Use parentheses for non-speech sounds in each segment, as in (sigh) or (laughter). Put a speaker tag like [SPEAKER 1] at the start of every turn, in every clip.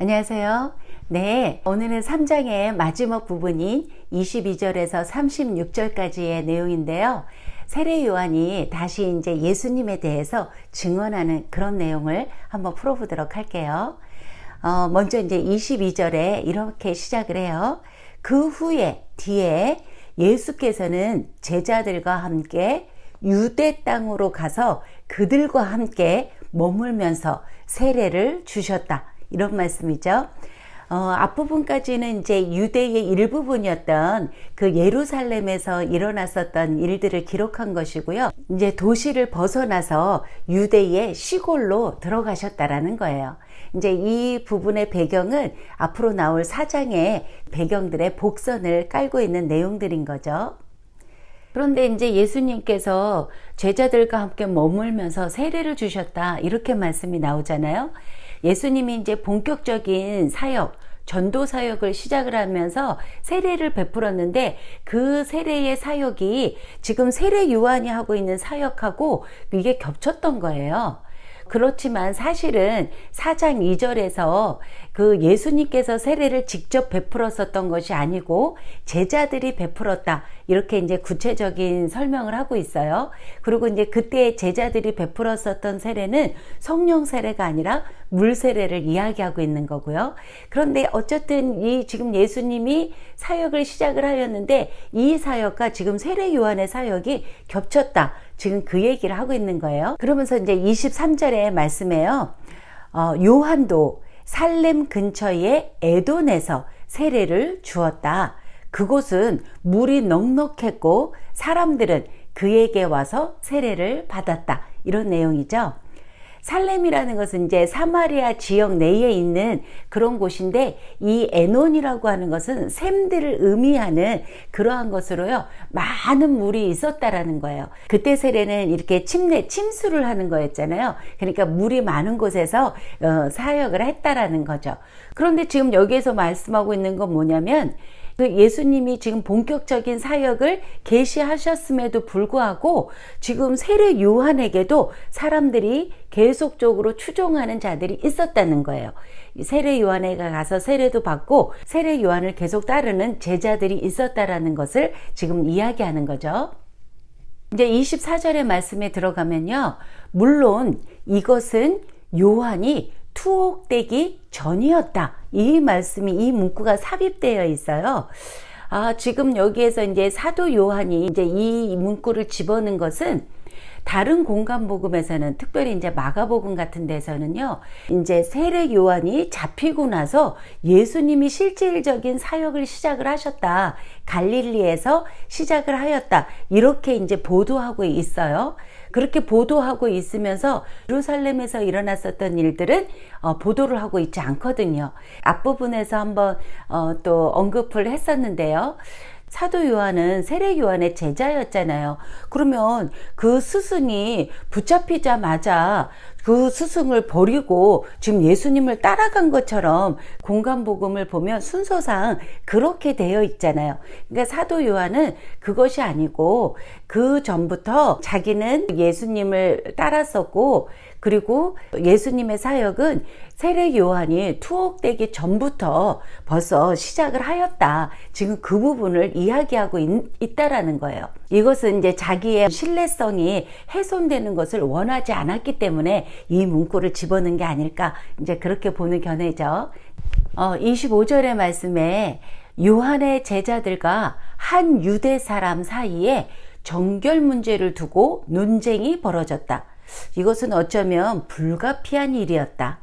[SPEAKER 1] 안녕하세요. 네, 오늘은 3장의 마지막 부분인 22절에서 36절까지의 내용인데요. 세례 요한이 다시 이제 예수님에 대해서 증언하는 그런 내용을 한번 풀어보도록 할게요. 어, 먼저 이제 22절에 이렇게 시작을 해요. 그 후에 뒤에 예수께서는 제자들과 함께 유대 땅으로 가서 그들과 함께 머물면서 세례를 주셨다. 이런 말씀이죠. 어, 앞부분까지는 이제 유대의 일부분이었던 그 예루살렘에서 일어났었던 일들을 기록한 것이고요. 이제 도시를 벗어나서 유대의 시골로 들어가셨다라는 거예요. 이제 이 부분의 배경은 앞으로 나올 사장의 배경들의 복선을 깔고 있는 내용들인 거죠. 그런데 이제 예수님께서 제자들과 함께 머물면서 세례를 주셨다. 이렇게 말씀이 나오잖아요. 예수님이 이제 본격적인 사역, 전도 사역을 시작을 하면서 세례를 베풀었는데 그 세례의 사역이 지금 세례 요한이 하고 있는 사역하고 이게 겹쳤던 거예요. 그렇지만 사실은 4장 2절에서 그 예수님께서 세례를 직접 베풀었었던 것이 아니고 제자들이 베풀었다. 이렇게 이제 구체적인 설명을 하고 있어요. 그리고 이제 그때 제자들이 베풀었었던 세례는 성령 세례가 아니라 물 세례를 이야기하고 있는 거고요. 그런데 어쨌든 이 지금 예수님이 사역을 시작을 하였는데 이 사역과 지금 세례 요한의 사역이 겹쳤다. 지금 그 얘기를 하고 있는 거예요. 그러면서 이제 23절에 말씀해요. 어, 요한도 살렘 근처의 에돈에서 세례를 주었다. 그곳은 물이 넉넉했고 사람들은 그에게 와서 세례를 받았다. 이런 내용이죠. 살렘이라는 것은 이제 사마리아 지역 내에 있는 그런 곳인데 이 에논이라고 하는 것은 샘들을 의미하는 그러한 것으로요 많은 물이 있었다라는 거예요. 그때 세례는 이렇게 침례 침수를 하는 거였잖아요. 그러니까 물이 많은 곳에서 어, 사역을 했다라는 거죠. 그런데 지금 여기에서 말씀하고 있는 건 뭐냐면 그 예수님이 지금 본격적인 사역을 개시하셨음에도 불구하고 지금 세례 요한에게도 사람들이 계속적으로 추종하는 자들이 있었다는 거예요. 세례 요한에 가서 세례도 받고 세례 요한을 계속 따르는 제자들이 있었다라는 것을 지금 이야기하는 거죠. 이제 24절의 말씀에 들어가면요. 물론 이것은 요한이 투옥되기 전이었다. 이 말씀이 이 문구가 삽입되어 있어요. 아, 지금 여기에서 이제 사도 요한이 이제 이 문구를 집어넣은 것은 다른 공간 복음에서는 특별히 이제 마가복음 같은 데서는요. 이제 세례 요한이 잡히고 나서 예수님이 실질적인 사역을 시작을 하셨다. 갈릴리에서 시작을 하였다. 이렇게 이제 보도하고 있어요. 그렇게 보도하고 있으면서 예루살렘에서 일어났었던 일들은 어, 보도를 하고 있지 않거든요. 앞부분에서 한번 어, 또 언급을 했었는데요. 사도 요한은 세례 요한의 제자였잖아요. 그러면 그 스승이 붙잡히자마자 그 스승을 버리고 지금 예수님을 따라간 것처럼 공간 복음을 보면 순서상 그렇게 되어 있잖아요. 그러니까 사도 요한은 그것이 아니고 그 전부터 자기는 예수님을 따랐었고 그리고 예수님의 사역은 세례 요한이 투옥되기 전부터 벌써 시작을 하였다. 지금 그 부분을 이야기하고 있, 다라는 거예요. 이것은 이제 자기의 신뢰성이 훼손되는 것을 원하지 않았기 때문에 이 문구를 집어넣은 게 아닐까. 이제 그렇게 보는 견해죠. 어, 25절의 말씀에 요한의 제자들과 한 유대 사람 사이에 정결 문제를 두고 논쟁이 벌어졌다. 이것은 어쩌면 불가피한 일이었다.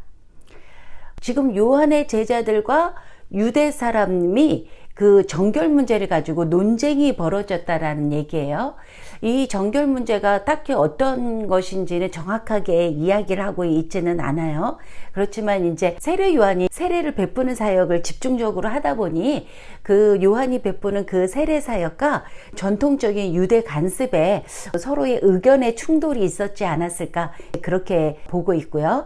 [SPEAKER 1] 지금 요한의 제자들과 유대 사람이 그 정결 문제를 가지고 논쟁이 벌어졌다라는 얘기예요. 이 정결 문제가 딱히 어떤 것인지는 정확하게 이야기를 하고 있지는 않아요. 그렇지만 이제 세례 요한이 세례를 베푸는 사역을 집중적으로 하다 보니 그 요한이 베푸는 그 세례 사역과 전통적인 유대 간습에 서로의 의견의 충돌이 있었지 않았을까 그렇게 보고 있고요.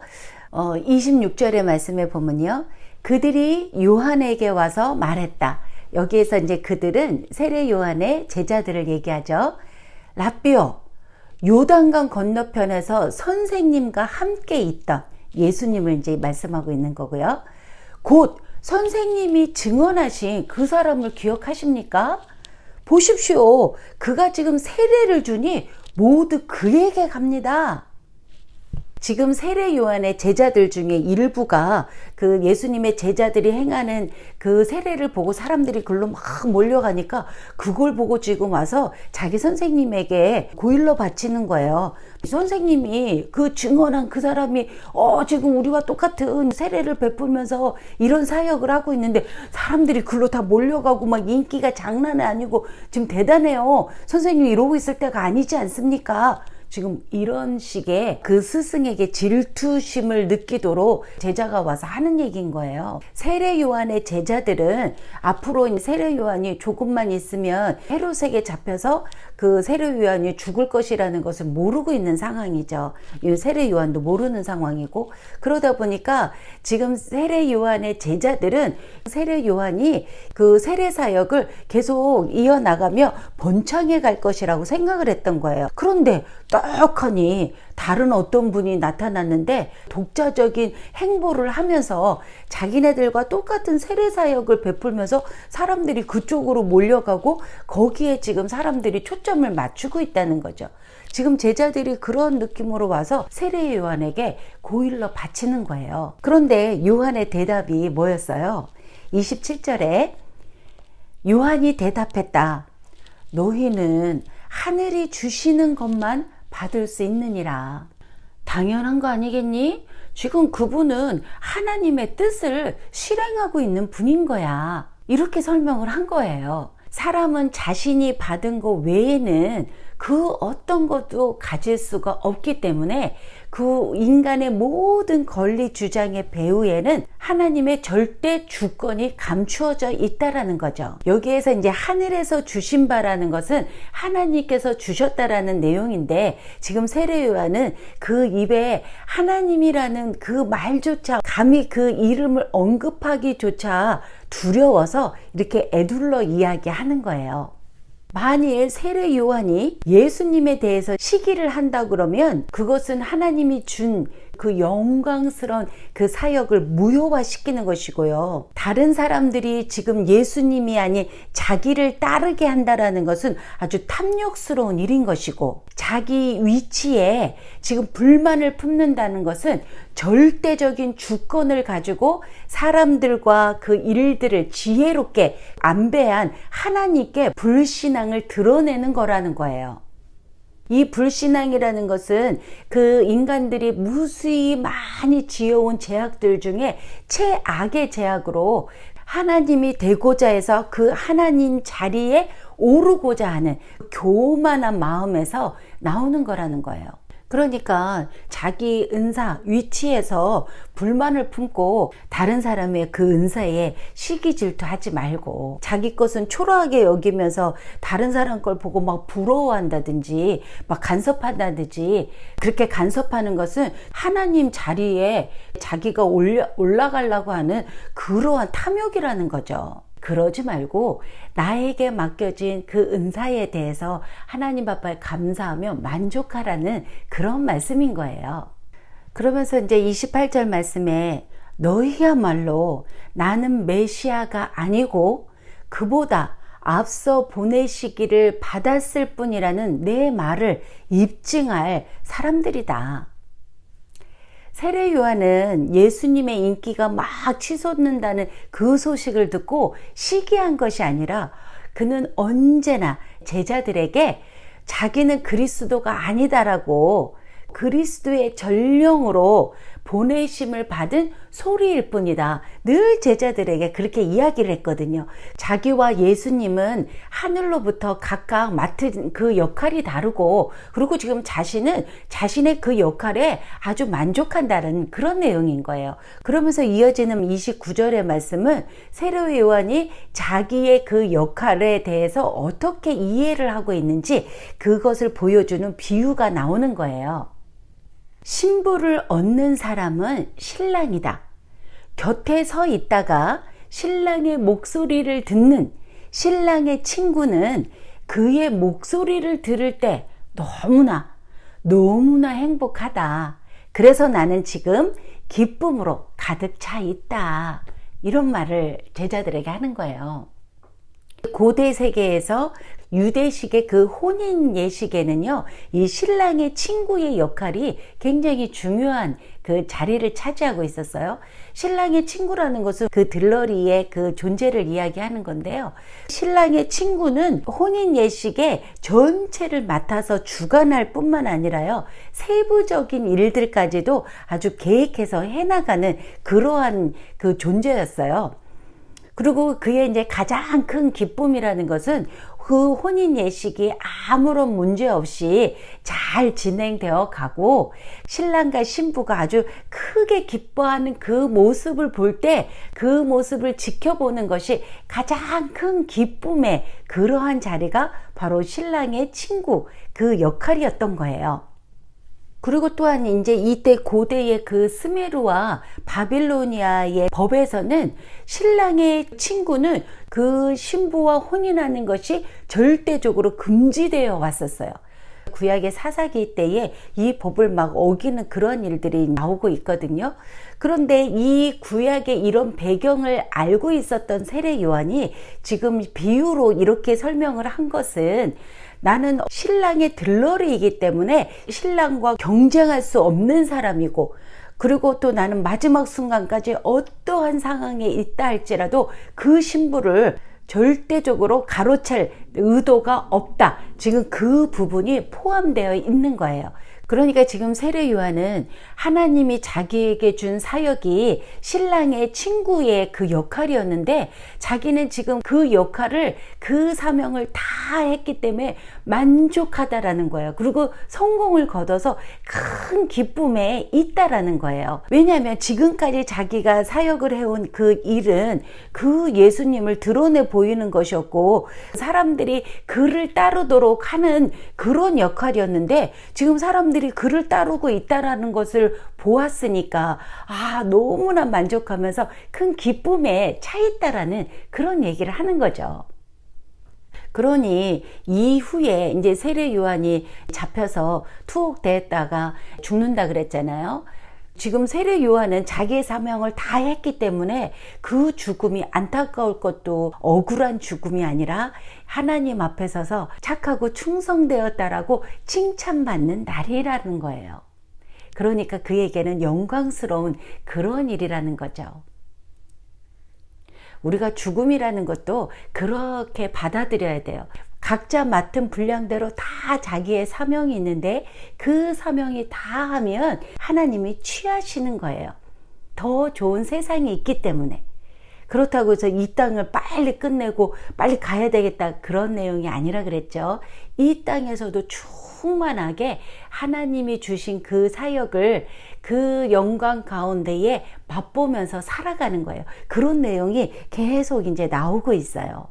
[SPEAKER 1] 어, 26절의 말씀에 보면요. 그들이 요한에게 와서 말했다. 여기에서 이제 그들은 세례 요한의 제자들을 얘기하죠. 라비오, 요단강 건너편에서 선생님과 함께 있던 예수님을 이제 말씀하고 있는 거고요. 곧 선생님이 증언하신 그 사람을 기억하십니까? 보십시오. 그가 지금 세례를 주니 모두 그에게 갑니다. 지금 세례 요한의 제자들 중에 일부가 그 예수님의 제자들이 행하는 그 세례를 보고 사람들이 글로 막 몰려가니까 그걸 보고 지금 와서 자기 선생님에게 고일러 바치는 거예요. 선생님이 그 증언한 그 사람이 어 지금 우리와 똑같은 세례를 베풀면서 이런 사역을 하고 있는데 사람들이 글로 다 몰려가고 막 인기가 장난이 아니고 지금 대단해요. 선생님이 이러고 있을 때가 아니지 않습니까? 지금 이런 식의 그 스승에게 질투심을 느끼도록 제자가 와서 하는 얘기인 거예요. 세례 요한의 제자들은 앞으로 세례 요한이 조금만 있으면 헤롯에게 잡혀서 그 세례 요한이 죽을 것이라는 것을 모르고 있는 상황이죠. 이 세례 요한도 모르는 상황이고 그러다 보니까 지금 세례 요한의 제자들은 세례 요한이 그 세례 사역을 계속 이어나가며 번창해 갈 것이라고 생각을 했던 거예요. 그런데 떡하니 다른 어떤 분이 나타났는데 독자적인 행보를 하면서 자기네들과 똑같은 세례 사역을 베풀면서 사람들이 그쪽으로 몰려가고 거기에 지금 사람들이 초점을 맞추고 있다는 거죠. 지금 제자들이 그런 느낌으로 와서 세례 요한에게 고일러 바치는 거예요. 그런데 요한의 대답이 뭐였어요? 27절에 요한이 대답했다. 너희는 하늘이 주시는 것만 받을 수 있느니라. 당연한 거 아니겠니? 지금 그분은 하나님의 뜻을 실행하고 있는 분인 거야. 이렇게 설명을 한 거예요. 사람은 자신이 받은 것 외에는 그 어떤 것도 가질 수가 없기 때문에 그 인간의 모든 권리 주장의 배후에는 하나님의 절대 주권이 감추어져 있다라는 거죠. 여기에서 이제 하늘에서 주신 바라는 것은 하나님께서 주셨다라는 내용인데 지금 세례 요한은 그 입에 하나님이라는 그 말조차 감히 그 이름을 언급하기조차 두려워서 이렇게 애둘러 이야기하는 거예요. 만일 세례 요한이 예수님에 대해서 시기를 한다 그러면 그것은 하나님이 준 그 영광스러운 그 사역을 무효화시키는 것이고요. 다른 사람들이 지금 예수님이 아닌 자기를 따르게 한다라는 것은 아주 탐욕스러운 일인 것이고 자기 위치에 지금 불만을 품는다는 것은 절대적인 주권을 가지고 사람들과 그 일들을 지혜롭게 안배한 하나님께 불신앙을 드러내는 거라는 거예요. 이 불신앙이라는 것은 그 인간들이 무수히 많이 지어온 제약들 중에 최악의 제약으로 하나님이 되고자 해서 그 하나님 자리에 오르고자 하는 교만한 마음에서 나오는 거라는 거예요. 그러니까 자기 은사 위치에서 불만을 품고 다른 사람의 그 은사에 시기 질투하지 말고 자기 것은 초라하게 여기면서 다른 사람 걸 보고 막 부러워한다든지 막 간섭한다든지 그렇게 간섭하는 것은 하나님 자리에 자기가 올라가려고 하는 그러한 탐욕이라는 거죠. 그러지 말고 나에게 맡겨진 그 은사에 대해서 하나님 아빠에 감사하며 만족하라는 그런 말씀인 거예요. 그러면서 이제 28절 말씀에 너희야말로 나는 메시아가 아니고 그보다 앞서 보내시기를 받았을 뿐이라는 내 말을 입증할 사람들이다. 세례 요한은 예수님의 인기가 막 치솟는다는 그 소식을 듣고 시기한 것이 아니라 그는 언제나 제자들에게 자기는 그리스도가 아니다라고 그리스도의 전령으로 보내심을 받은 소리일 뿐이다. 늘 제자들에게 그렇게 이야기를 했거든요. 자기와 예수님은 하늘로부터 각각 맡은 그 역할이 다르고, 그리고 지금 자신은 자신의 그 역할에 아주 만족한다는 그런 내용인 거예요. 그러면서 이어지는 29절의 말씀은 세례 요한이 자기의 그 역할에 대해서 어떻게 이해를 하고 있는지 그것을 보여주는 비유가 나오는 거예요. 신부를 얻는 사람은 신랑이다. 곁에 서 있다가 신랑의 목소리를 듣는 신랑의 친구는 그의 목소리를 들을 때 너무나, 너무나 행복하다. 그래서 나는 지금 기쁨으로 가득 차 있다. 이런 말을 제자들에게 하는 거예요. 고대 세계에서 유대식의 그 혼인 예식에는요, 이 신랑의 친구의 역할이 굉장히 중요한 그 자리를 차지하고 있었어요. 신랑의 친구라는 것은 그 들러리의 그 존재를 이야기하는 건데요. 신랑의 친구는 혼인 예식의 전체를 맡아서 주관할 뿐만 아니라요, 세부적인 일들까지도 아주 계획해서 해나가는 그러한 그 존재였어요. 그리고 그의 이제 가장 큰 기쁨이라는 것은 그 혼인 예식이 아무런 문제 없이 잘 진행되어 가고 신랑과 신부가 아주 크게 기뻐하는 그 모습을 볼 때 그 모습을 지켜보는 것이 가장 큰 기쁨의 그러한 자리가 바로 신랑의 친구 그 역할이었던 거예요. 그리고 또한 이제 이때 고대의 그 스메르와 바빌로니아의 법에서는 신랑의 친구는 그 신부와 혼인하는 것이 절대적으로 금지되어 왔었어요. 구약의 사사기 때에 이 법을 막 어기는 그런 일들이 나오고 있거든요. 그런데 이 구약의 이런 배경을 알고 있었던 세례 요한이 지금 비유로 이렇게 설명을 한 것은 나는 신랑의 들러리이기 때문에 신랑과 경쟁할 수 없는 사람이고 그리고 또 나는 마지막 순간까지 어떠한 상황에 있다 할지라도 그 신부를 절대적으로 가로챌 의도가 없다. 지금 그 부분이 포함되어 있는 거예요. 그러니까 지금 세례 요한은 하나님이 자기에게 준 사역이 신랑의 친구의 그 역할이었는데 자기는 지금 그 역할을 그 사명을 다 했기 때문에 만족하다라는 거예요. 그리고 성공을 거둬서 큰 기쁨에 있다라는 거예요. 왜냐하면 지금까지 자기가 사역을 해온 그 일은 그 예수님을 드러내 보이는 것이었고 사람들이 그를 따르도록 하는 그런 역할이었는데 지금 사람 들이 그를 따르고 있다라는 것을 보았으니까 아 너무나 만족하면서 큰 기쁨에 차 있다라는 그런 얘기를 하는 거죠. 그러니 이후에 이제 세례 요한이 잡혀서 투옥됐다가 죽는다 그랬잖아요. 지금 세례 요한은 자기의 사명을 다 했기 때문에 그 죽음이 안타까울 것도 억울한 죽음이 아니라 하나님 앞에 서서 착하고 충성되었다라고 칭찬받는 날이라는 거예요. 그러니까 그에게는 영광스러운 그런 일이라는 거죠. 우리가 죽음이라는 것도 그렇게 받아들여야 돼요. 각자 맡은 분량대로 다 자기의 사명이 있는데 그 사명이 다 하면 하나님이 취하시는 거예요. 더 좋은 세상이 있기 때문에. 그렇다고 해서 이 땅을 빨리 끝내고 빨리 가야 되겠다 그런 내용이 아니라 그랬죠. 이 땅에서도 충만하게 하나님이 주신 그 사역을 그 영광 가운데에 맛보면서 살아가는 거예요. 그런 내용이 계속 이제 나오고 있어요.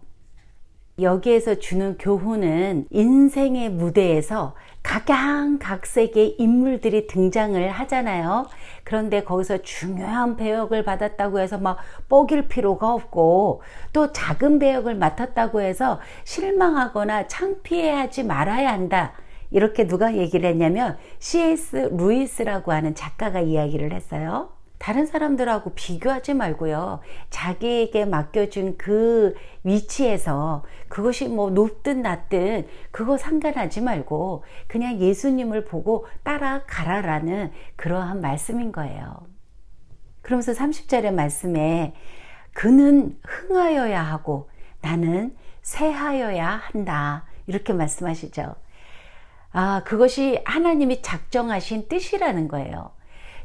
[SPEAKER 1] 여기에서 주는 교훈은 인생의 무대에서 각양각색의 인물들이 등장을 하잖아요. 그런데 거기서 중요한 배역을 받았다고 해서 막 뻐길 필요가 없고 또 작은 배역을 맡았다고 해서 실망하거나 창피해하지 말아야 한다. 이렇게 누가 얘기를 했냐면 C.S. 루이스라고 하는 작가가 이야기를 했어요. 다른 사람들하고 비교하지 말고요. 자기에게 맡겨준 그 위치에서 그것이 뭐 높든 낮든 그거 상관하지 말고 그냥 예수님을 보고 따라가라라는 그러한 말씀인 거예요. 그러면서 30절의 말씀에 그는 흥하여야 하고 나는 새하여야 한다. 이렇게 말씀하시죠. 아, 그것이 하나님이 작정하신 뜻이라는 거예요.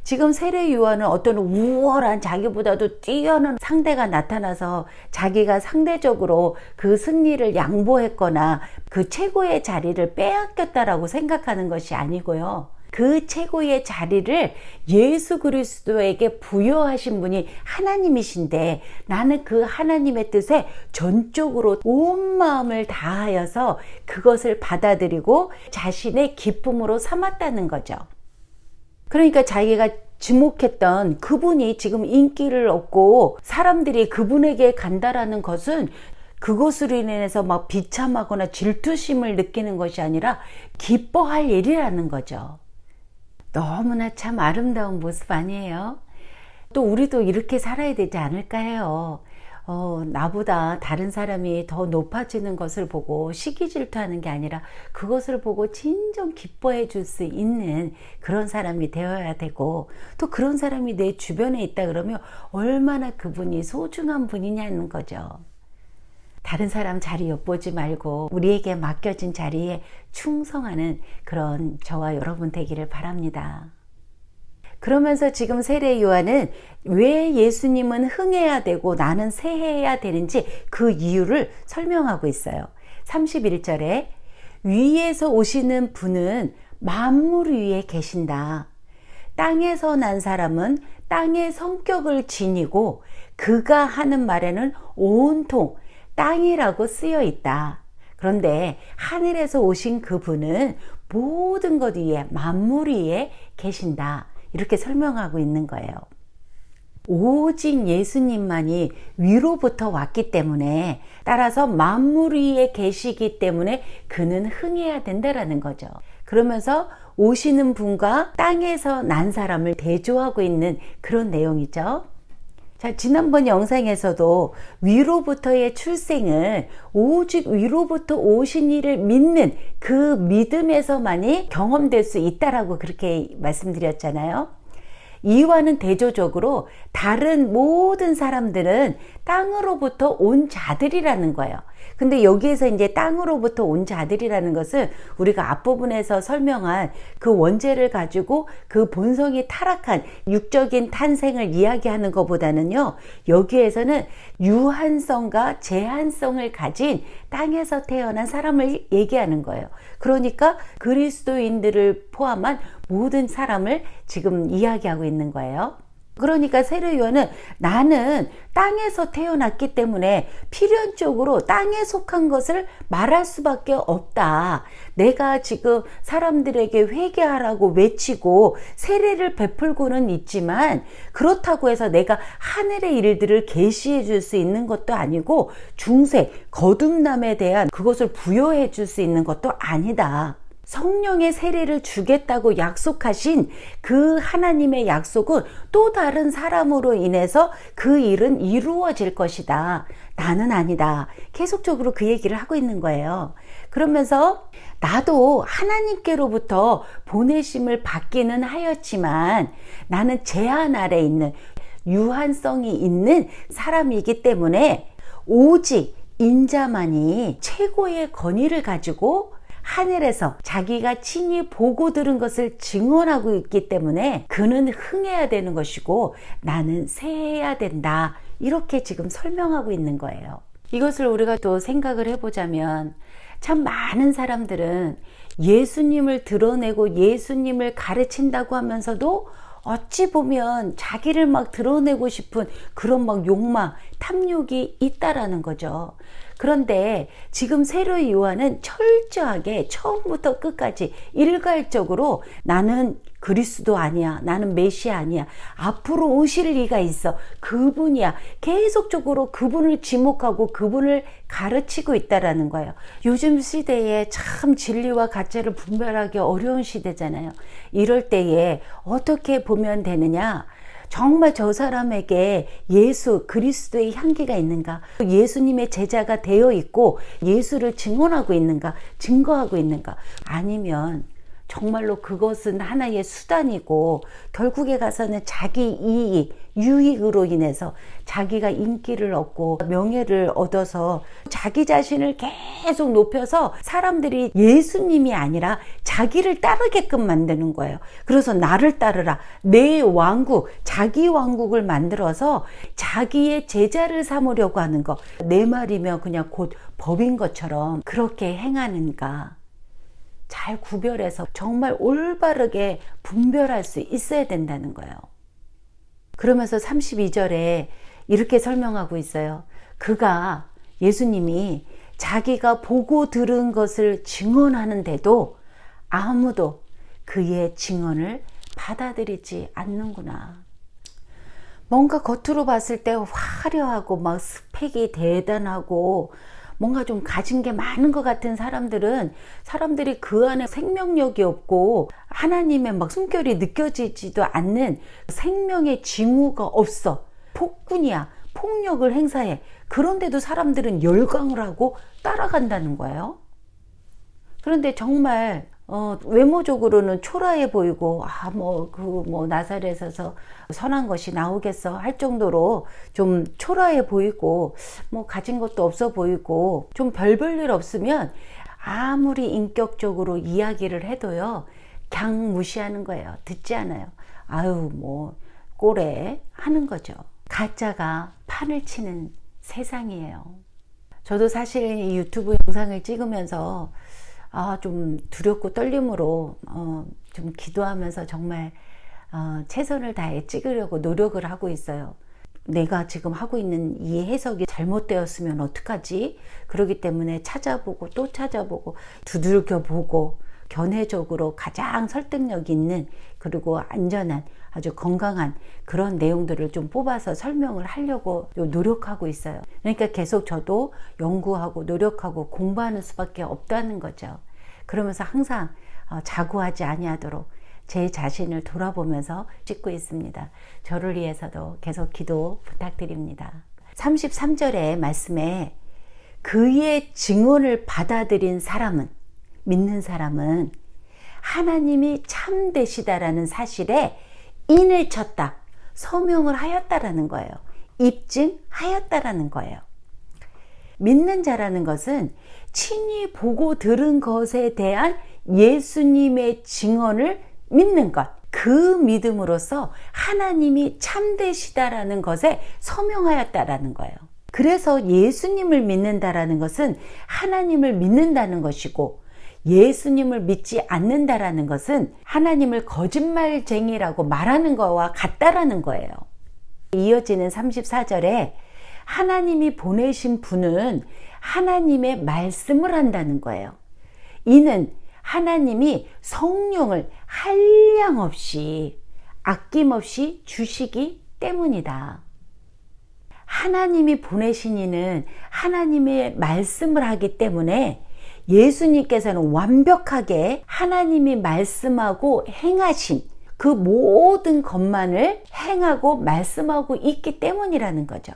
[SPEAKER 1] 지금 세례 요한은 어떤 우월한 자기보다도 뛰어난 상대가 나타나서 자기가 상대적으로 그 승리를 양보했거나 그 최고의 자리를 빼앗겼다라고 생각하는 것이 아니고요. 그 최고의 자리를 예수 그리스도에게 부여하신 분이 하나님이신데 나는 그 하나님의 뜻에 전적으로 온 마음을 다하여서 그것을 받아들이고 자신의 기쁨으로 삼았다는 거죠. 그러니까 자기가 지목했던 그분이 지금 인기를 얻고 사람들이 그분에게 간다라는 것은 그것으로 인해서 막 비참하거나 질투심을 느끼는 것이 아니라 기뻐할 일이라는 거죠. 너무나 참 아름다운 모습 아니에요? 또 우리도 이렇게 살아야 되지 않을까 해요. 어, 나보다 다른 사람이 더 높아지는 것을 보고 시기 질투하는 게 아니라 그것을 보고 진정 기뻐해 줄 수 있는 그런 사람이 되어야 되고 또 그런 사람이 내 주변에 있다 그러면 얼마나 그분이 소중한 분이냐는 거죠. 다른 사람 자리 엿보지 말고 우리에게 맡겨진 자리에 충성하는 그런 저와 여러분 되기를 바랍니다. 그러면서 지금 세례 요한은 왜 예수님은 흥해야 되고 나는 세해야 되는지 그 이유를 설명하고 있어요. 31절에 위에서 오시는 분은 만물 위에 계신다. 땅에서 난 사람은 땅의 성격을 지니고 그가 하는 말에는 온통 땅이라고 쓰여 있다. 그런데 하늘에서 오신 그분은 모든 것 위에 만물 위에 계신다. 이렇게 설명하고 있는 거예요. 오직 예수님만이 위로부터 왔기 때문에 따라서 만물 위에 계시기 때문에 그는 흥해야 된다라는 거죠. 그러면서 오시는 분과 땅에서 난 사람을 대조하고 있는 그런 내용이죠. 자, 지난번 영상에서도 위로부터의 출생을 오직 위로부터 오신 이를 믿는 그 믿음에서만이 경험될 수 있다라고 그렇게 말씀드렸잖아요. 이와는 대조적으로 다른 모든 사람들은 땅으로부터 온 자들이라는 거예요. 근데 여기에서 이제 땅으로부터 온 자들이라는 것은 우리가 앞부분에서 설명한 그 원죄를 가지고 그 본성이 타락한 육적인 탄생을 이야기하는 것보다는요, 여기에서는 유한성과 제한성을 가진 땅에서 태어난 사람을 얘기하는 거예요. 그러니까 그리스도인들을 포함한 모든 사람을 지금 이야기하고 있는 거예요. 그러니까 세례 요한은 나는 땅에서 태어났기 때문에 필연적으로 땅에 속한 것을 말할 수밖에 없다. 내가 지금 사람들에게 회개하라고 외치고 세례를 베풀고는 있지만 그렇다고 해서 내가 하늘의 일들을 계시해 줄 수 있는 것도 아니고 중세 거듭남에 대한 그것을 부여해 줄 수 있는 것도 아니다. 성령의 세례를 주겠다고 약속하신 그 하나님의 약속은 또 다른 사람으로 인해서 그 일은 이루어질 것이다. 나는 아니다. 계속적으로 그 얘기를 하고 있는 거예요. 그러면서 나도 하나님께로부터 보내심을 받기는 하였지만 나는 제한 아래 있는 유한성이 있는 사람이기 때문에 오직 인자만이 최고의 권위를 가지고 하늘에서 자기가 친히 보고 들은 것을 증언하고 있기 때문에 그는 흥해야 되는 것이고 나는 세해야 된다. 이렇게 지금 설명하고 있는 거예요. 이것을 우리가 또 생각을 해보자면 참 많은 사람들은 예수님을 드러내고 예수님을 가르친다고 하면서도 어찌 보면 자기를 막 드러내고 싶은 그런 막 욕망, 탐욕이 있다라는 거죠. 그런데 지금 세례 요한은 철저하게 처음부터 끝까지 일괄적으로 나는 그리스도 아니야. 나는 메시아 아니야. 앞으로 오실 리가 있어. 그분이야. 계속적으로 그분을 지목하고 그분을 가르치고 있다라는 거예요. 요즘 시대에 참 진리와 가짜를 분별하기 어려운 시대잖아요. 이럴 때에 어떻게 보면 되느냐? 정말 저 사람에게 예수 그리스도의 향기가 있는가? 예수님의 제자가 되어 있고 예수를 증언하고 있는가? 증거하고 있는가? 아니면 정말로 그것은 하나의 수단이고 결국에 가서는 자기 이익, 유익으로 인해서 자기가 인기를 얻고 명예를 얻어서 자기 자신을 계속 높여서 사람들이 예수님이 아니라 자기를 따르게끔 만드는 거예요. 그래서 나를 따르라. 내 왕국, 자기 왕국을 만들어서 자기의 제자를 삼으려고 하는 거. 내 말이면 그냥 곧 법인 것처럼 그렇게 행하는가. 잘 구별해서 정말 올바르게 분별할 수 있어야 된다는 거예요. 그러면서 32절에 이렇게 설명하고 있어요. 그가 예수님이 자기가 보고 들은 것을 증언하는데도 아무도 그의 증언을 받아들이지 않는구나. 뭔가 겉으로 봤을 때 화려하고 막 스펙이 대단하고 뭔가 좀 가진 게 많은 것 같은 사람들은 사람들이 그 안에 생명력이 없고 하나님의 막 숨결이 느껴지지도 않는 생명의 징후가 없어. 폭군이야. 폭력을 행사해. 그런데도 사람들은 열광을 하고 따라간다는 거예요. 그런데 정말 어, 외모적으로는 초라해 보이고 아 뭐 그 뭐 나사렛에서 선한 것이 나오겠어 할 정도로 좀 초라해 보이고 뭐 가진 것도 없어 보이고 좀 별 볼 일 없으면 아무리 인격적으로 이야기를 해도요 그냥 무시하는 거예요. 듣지 않아요. 아유 뭐 꼬래 하는 거죠. 가짜가 판을 치는 세상이에요. 저도 사실 이 유튜브 영상을 찍으면서 아, 좀 두렵고 떨림으로 어, 좀 기도하면서 정말 어, 최선을 다해 찍으려고 노력을 하고 있어요. 내가 지금 하고 있는 이 해석이 잘못되었으면 어떡하지? 그러기 때문에 찾아보고 또 찾아보고 두들겨 보고 견해적으로 가장 설득력 있는 그리고 안전한 아주 건강한 그런 내용들을 좀 뽑아서 설명을 하려고 노력하고 있어요. 그러니까 계속 저도 연구하고 노력하고 공부하는 수밖에 없다는 거죠. 그러면서 항상 어, 자고하지 아니하도록 제 자신을 돌아보면서 찍고 있습니다. 저를 위해서도 계속 기도 부탁드립니다. 33절의 말씀에 그의 증언을 받아들인 사람은 믿는 사람은 하나님이 참되시다라는 사실에 인을 쳤다. 서명을 하였다라는 거예요. 입증하였다라는 거예요. 믿는 자라는 것은 친히 보고 들은 것에 대한 예수님의 증언을 믿는 것. 그 믿음으로써 하나님이 참되시다라는 것에 서명하였다라는 거예요. 그래서 예수님을 믿는다라는 것은 하나님을 믿는다는 것이고 예수님을 믿지 않는다라는 것은 하나님을 거짓말쟁이라고 말하는 것과 같다라는 거예요. 이어지는 34절에 하나님이 보내신 분은 하나님의 말씀을 한다는 거예요. 이는 하나님이 성령을 한량없이 아낌없이 주시기 때문이다. 하나님이 보내신 이는 하나님의 말씀을 하기 때문에 예수님께서는 완벽하게 하나님이 말씀하고 행하신 그 모든 것만을 행하고 말씀하고 있기 때문이라는 거죠.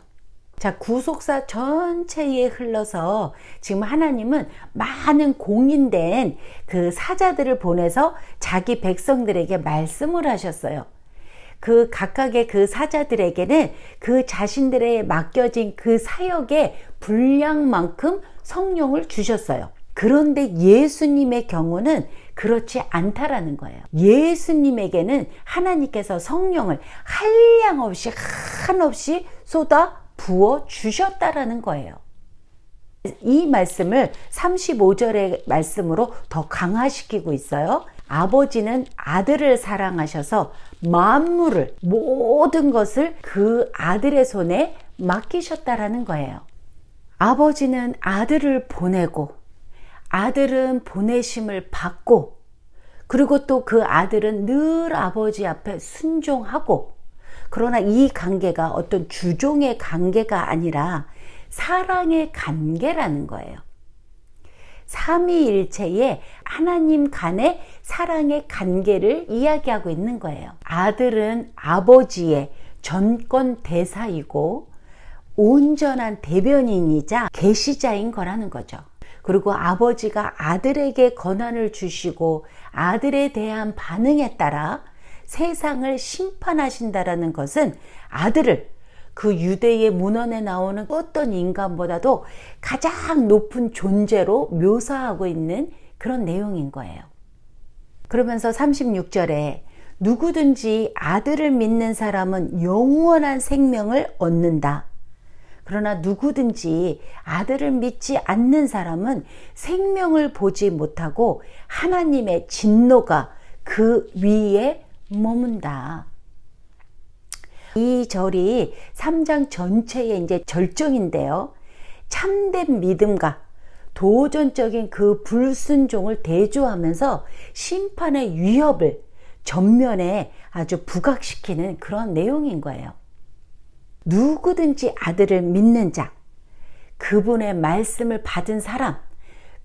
[SPEAKER 1] 자, 구속사 전체에 흘러서 지금 하나님은 많은 공인된 그 사자들을 보내서 자기 백성들에게 말씀을 하셨어요. 그 각각의 그 사자들에게는 그 자신들의 맡겨진 그 사역의 분량만큼 성령을 주셨어요. 그런데 예수님의 경우는 그렇지 않다라는 거예요. 예수님에게는 하나님께서 성령을 한량 없이 한없이 쏟아 부어 주셨다라는 거예요. 이 말씀을 35절의 말씀으로 더 강화시키고 있어요. 아버지는 아들을 사랑하셔서 만물을 모든 것을 그 아들의 손에 맡기셨다라는 거예요. 아버지는 아들을 보내고 아들은 보내심을 받고 그리고 또 그 아들은 늘 아버지 앞에 순종하고 그러나 이 관계가 어떤 주종의 관계가 아니라 사랑의 관계라는 거예요. 삼위일체의 하나님 간의 사랑의 관계를 이야기하고 있는 거예요. 아들은 아버지의 전권 대사이고 온전한 대변인이자 계시자인 거라는 거죠. 그리고 아버지가 아들에게 권한을 주시고 아들에 대한 반응에 따라 세상을 심판하신다라는 것은 아들을 그 유대의 문헌에 나오는 어떤 인간보다도 가장 높은 존재로 묘사하고 있는 그런 내용인 거예요. 그러면서 36절에 누구든지 아들을 믿는 사람은 영원한 생명을 얻는다. 그러나 누구든지 아들을 믿지 않는 사람은 생명을 보지 못하고 하나님의 진노가 그 위에 머문다. 이 절이 3장 전체의 이제 절정인데요. 참된 믿음과 도전적인 그 불순종을 대조하면서 심판의 위협을 전면에 아주 부각시키는 그런 내용인 거예요. 누구든지 아들을 믿는 자, 그 그분의 말씀을 받은 사람,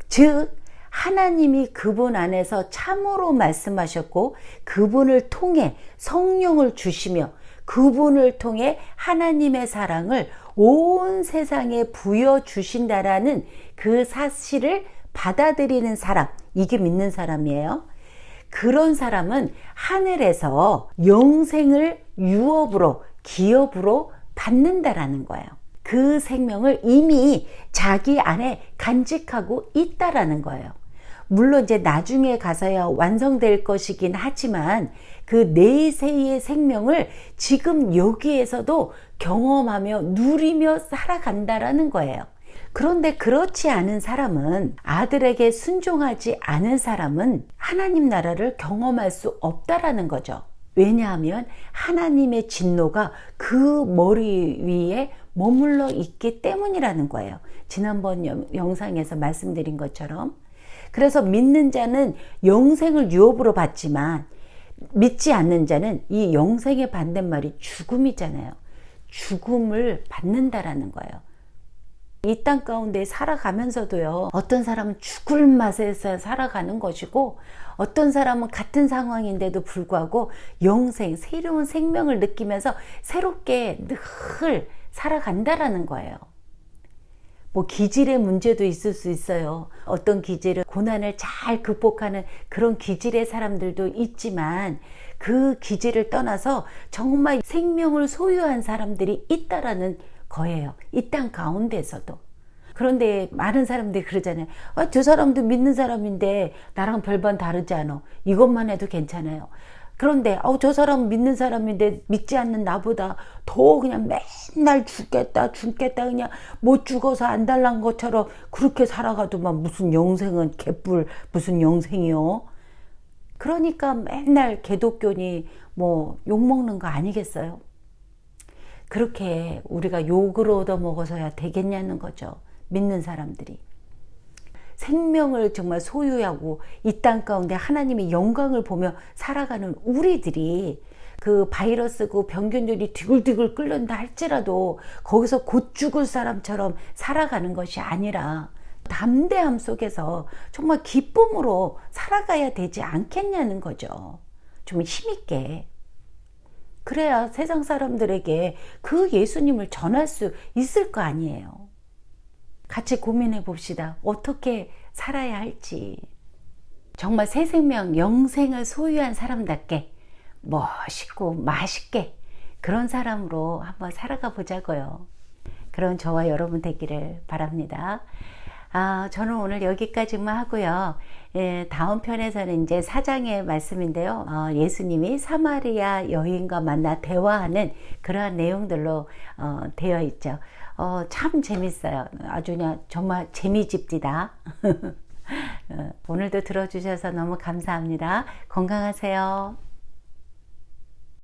[SPEAKER 1] 즉, 하나님이 그분 안에서 참으로 말씀하셨고, 그분을 통해 성령을 주시며, 그분을 통해 하나님의 사랑을 온 세상에 부여주신다라는 그 사실을 받아들이는 사람, 이게 믿는 사람이에요. 그런 사람은 하늘에서 영생을 유업으로, 기업으로 받는다라는 거예요. 그 생명을 이미 자기 안에 간직하고 있다라는 거예요. 물론 이제 나중에 가서야 완성될 것이긴 하지만 그 내세의 생명을 지금 여기에서도 경험하며 누리며 살아간다라는 거예요. 그런데 그렇지 않은 사람은 아들에게 순종하지 않은 사람은 하나님 나라를 경험할 수 없다라는 거죠. 왜냐하면 하나님의 진노가 그 머리 위에 머물러 있기 때문이라는 거예요. 지난번 영상에서 말씀드린 것처럼. 그래서 믿는 자는 영생을 유업으로 받지만 믿지 않는 자는 이 영생의 반대말이 죽음이잖아요. 죽음을 받는다라는 거예요. 이 땅 가운데 살아가면서도요, 어떤 사람은 죽을 맛에서 살아가는 것이고, 어떤 사람은 같은 상황인데도 불구하고 영생, 새로운 생명을 느끼면서 새롭게 늘 살아간다라는 거예요. 뭐 기질의 문제도 있을 수 있어요. 어떤 기질은 고난을 잘 극복하는 그런 기질의 사람들도 있지만 그 기질을 떠나서 정말 생명을 소유한 사람들이 있다라는 거예요. 이 땅 가운데서도. 그런데 많은 사람들이 그러잖아요. 아, 저 사람도 믿는 사람인데 나랑 별반 다르지 않아. 이것만 해도 괜찮아요. 그런데 어, 저 사람 믿는 사람인데 믿지 않는 나보다 더 그냥 맨날 죽겠다 죽겠다 그냥 못 죽어서 안 달란 것처럼 그렇게 살아가도만 무슨 영생은 개뿔 무슨 영생이요 그러니까 맨날 개독교니 뭐 욕먹는 거 아니겠어요 그렇게 우리가 욕을 얻어먹어서야 되겠냐는 거죠 믿는 사람들이 생명을 정말 소유하고 이 땅 가운데 하나님의 영광을 보며 살아가는 우리들이 그 바이러스고 병균들이 뒤글뒤글 끓는다 할지라도 거기서 곧 죽을 사람처럼 살아가는 것이 아니라 담대함 속에서 정말 기쁨으로 살아가야 되지 않겠냐는 거죠. 좀 힘있게. 그래야 세상 사람들에게 그 예수님을 전할 수 있을 거 아니에요. 같이 고민해 봅시다. 어떻게 살아야 할지. 정말 새 생명, 영생을 소유한 사람답게 멋있고 맛있게 그런 사람으로 한번 살아가 보자고요. 그런 저와 여러분 되기를 바랍니다. 아, 저는 오늘 여기까지만 하고요. 예, 다음 편에서는 이제 사장의 말씀인데요. 어, 예수님이 사마리아 여인과 만나 대화하는 그러한 내용들로 어, 되어 있죠. 어, 참 재밌어요. 아주 그냥 정말 재미집디다. (laughs) 어, 오늘도 들어주셔서 너무 감사합니다. 건강하세요.